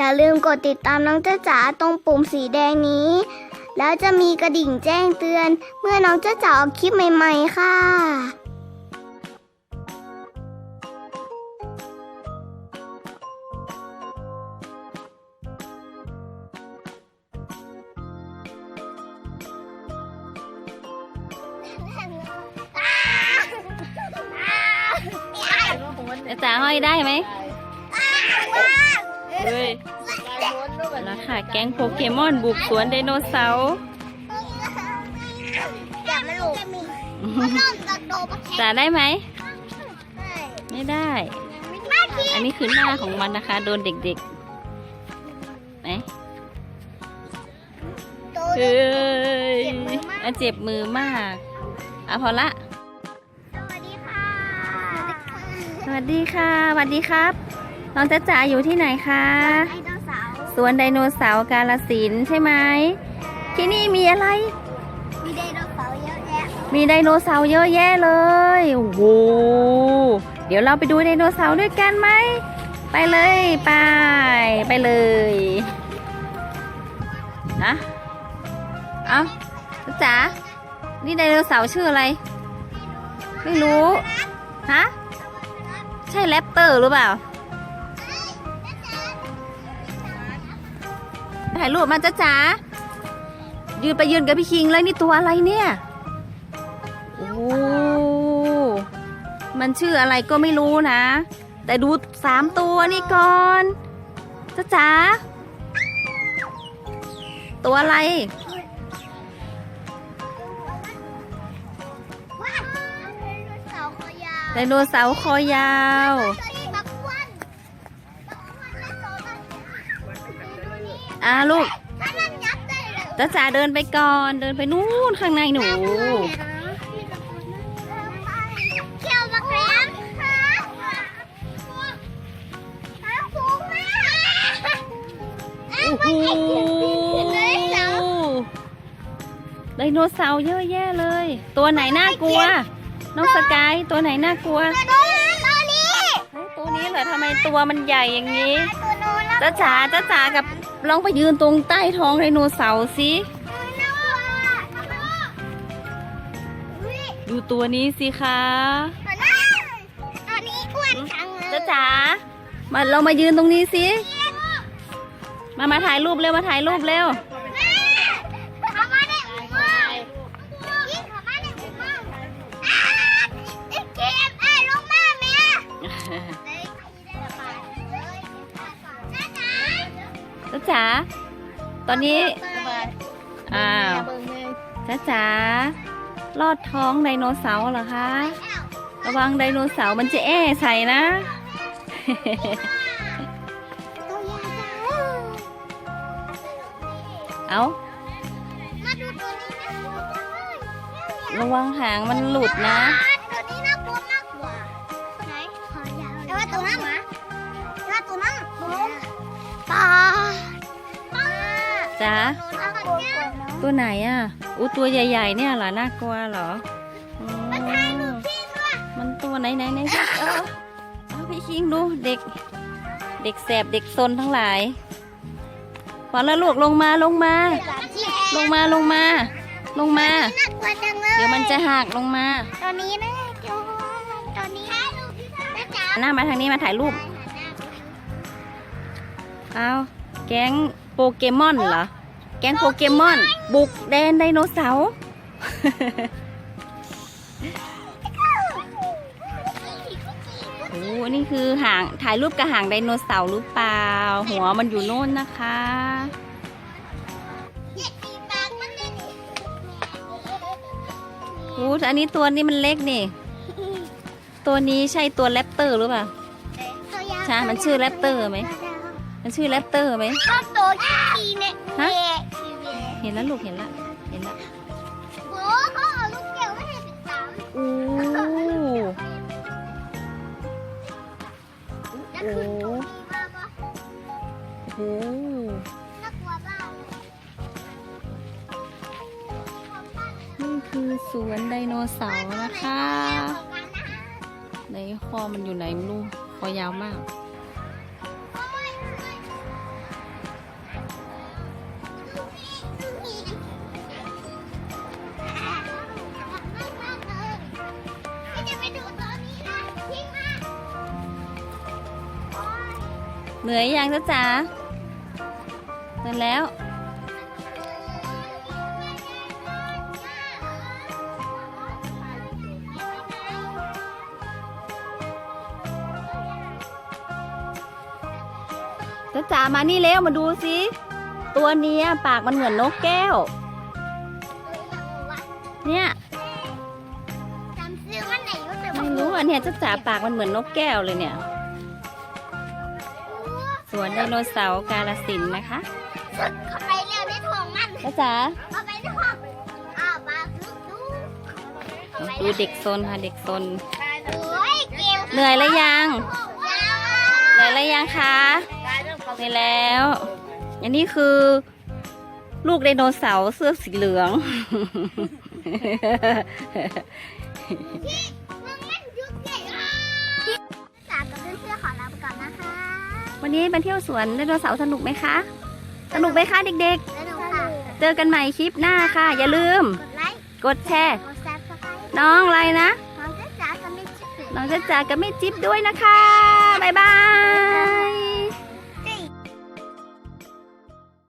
อย่าลืมกดติดตามน้องจ้าจ๋าตรงปุ่มสีแดงนี้ แล้วจะมีกระดิ่งแจ้งเตือน เมื่อน้องจ้าจ๋าออกคลิปใหม่ๆค่ะจะจ๋าห้อยได้ไหม เฮ้ยราคาแก๊งโปเกมอนบุกสวนไดโนเสาร์อย่ามาลูกมันเริ่มจะโตปะแค่จ๋าได้ไหมไหนไม่ได้มาทีอันนี้คือหน้าของมันนะคะ โดนเด็กๆไหนโตเฮ้ยอะเจ็บมือมากอะพอละ สวัสดีค่ะ สวัสดีค่ะ สวัสดีครับ น้องจ๊ะจ๋าอยู่ที่ไหนคะไดโนเสาร์สวนไดโนเสาร์กาลสินธุ์ใช่ไหมที่นี่มีอะไร มีไดโนเสาร์เยอะแยะมีไดโนเสาร์เยอะแยะเลยโอ้โหเดี๋ยวเราไปดูไดโนเสาร์ด้วยกันไหมไปเลยไปไปเลยนะเอาจ๊ะจ๋านี่ไดโนเสาร์ชื่ออะไร ไม่รู้ฮะใช่แรปเตอร์หรือเปล่า ถ่ายรูปมาจ้าจ๋ายืนไปยืนกับพี่คิงเลยนี่ตัวอะไรเนี่ยโอ้มันชื่ออะไรก็ไม่รู้นะ แต่ดูสามตัวนี่ก่อนจ้าจ๋าตัวอะไรว้าวไดโนเสาร์คอยาว อ่าลูกถ้ามันยัดได้เลยจ้าจ๋าเดินไปก่อนเดินไปนู่นข้างในหนูเกี่ยวบักแรมค่ะหาฟูงมากโอ้โหไดโนเสาร์เยอะแยะเลย ตัวไหนน่ากลัว น้องสกายตัวไหนน่ากลัว ตัวนี้เฮ้ยตัวนี้เหรอทำไมตัวมันใหญ่อย่างนี้ตัวโน้นแล้วจ้าจ๋าจ้าจ๋ากับ ลองไปยืนตรงใต้ท้องไดโนเสาร์สิ ดูตัวนี้สิคะตัวนี้อ้วนจังเลยจ้าจ๋ามาเรามายืนตรงนี้สิ มามาถ่ายรูปเร็ว มาถ่ายรูปเร็ว จ้าจ๋าจ้าจ๋าตอนนี้ อ้าวจ้าจ๋าลอดท้องไดโนเสาร์เหรอคะ ระวังไดโนเสาร์มันจะแอ้ใส่นะตัวยาจ้าเอามาดูตัวนี้นะระวังหางมันหลุดนะตัวนี้น่ากลัวมากกว่าไหนขอยาวแต่ว่าตัวนั้นหมาแต่ว่าตัวนั้นตัวปลาปลา จ๋าน่ากลัวกว่านะตัวไหนอะอู้ตัวใหญ่ ๆ เนี่ยเหรอน่ากลัวเหรออืมมันถ่ายรูปพี่ด้วยมันตัวไหนไหนไหนเออเอาพี่คิงดูเด็ก เด็กแสบเด็กซนทั้งหลายพอแล้วลูกลงมาลงมา ลงมาลงมา ลงมาน่ากลัวจังเลยเดี๋ยวมันจะหักลงมาตัวนี้นะเดี๋ยวตัวนี้ถ่ายรูปพี่นะจ๊ะหน้ามาทางนี้มาถ่ายรูป เอาแก๊ง โปเกมอนเหรอ แก๊งโปเกมอน บุกแดนไดโนเสาร์ โอ้นี่คือหางถ่ายรูปกับหางไดโนเสาร์หรือเปล่า หัวมันอยู่โน่นนะคะเด็กตีปากมันเลยนี่โอ้อันนี้ตัวนี้มันเล็กนี่ ตัวนี้ใช่ตัวแรปเตอร์หรือเปล่าตัวยาวใช่ มันชื่อแรปเตอร์ไหม มันชื่อแรปเตอร์ไหมชอบตัวขี้เนี่ยฮะเด็กเห็นแล้วลูกเห็นแล้วเห็นแล้วโอ้เขาเอาลูกเกลไม่ให้ติดตามโอ้แล้วคือตัวนี้มาปะโหน่ากลัวบ้างนี่คือสวนไดโนเสาร์นะคะ ในคอมันอยู่ไหนไม่รู้ คอยาวมาก เหนื่อยยังจ๊ะจ๋าเดินแล้ว จ๊ะจ๋ามานี่เร็วมาดูสิ ตัวเนี้ยปากมันเหมือนนกแก้ว เนี่ยจำซื้อวันไหนก็จะไม่รู้อะเนี่ยจ๊ะจ๋าปากมันเหมือนนกแก้วเลยเนี่ย สวนไดโนเสาร์กาลสินธุ์นะคะสุดเข้าไปเร็วได้ทองมันจ๊ะจ๋าเข้าไปได้ทองอ้าวปลาลูกดูเข้าไปดูเด็กซนค่ะเด็กซนโอ้ยเกมเหนื่อยแล้วยังยาวเหนื่อยแล้วยังคะเหนื่อยแล้วอันนี้คือ ลูกไดโนเสาร์เสื้อสีเหลือง วันนี้มาเที่ยวสวนไดโนเสาร์สนุกไหมคะ สนุกไหมคะเด็กแล้วหนูค่ะๆ เจอกันใหม่คลิปหน้าค่ะ อย่าลืม กดไลค์กดแชร์ กดซับสไครต์น้องอะไรนะน้องจ๊ะจ๋ากับมิจิน้องจะจากกับแม่จิ๊บด้วยนะคะ บ๊ายบาย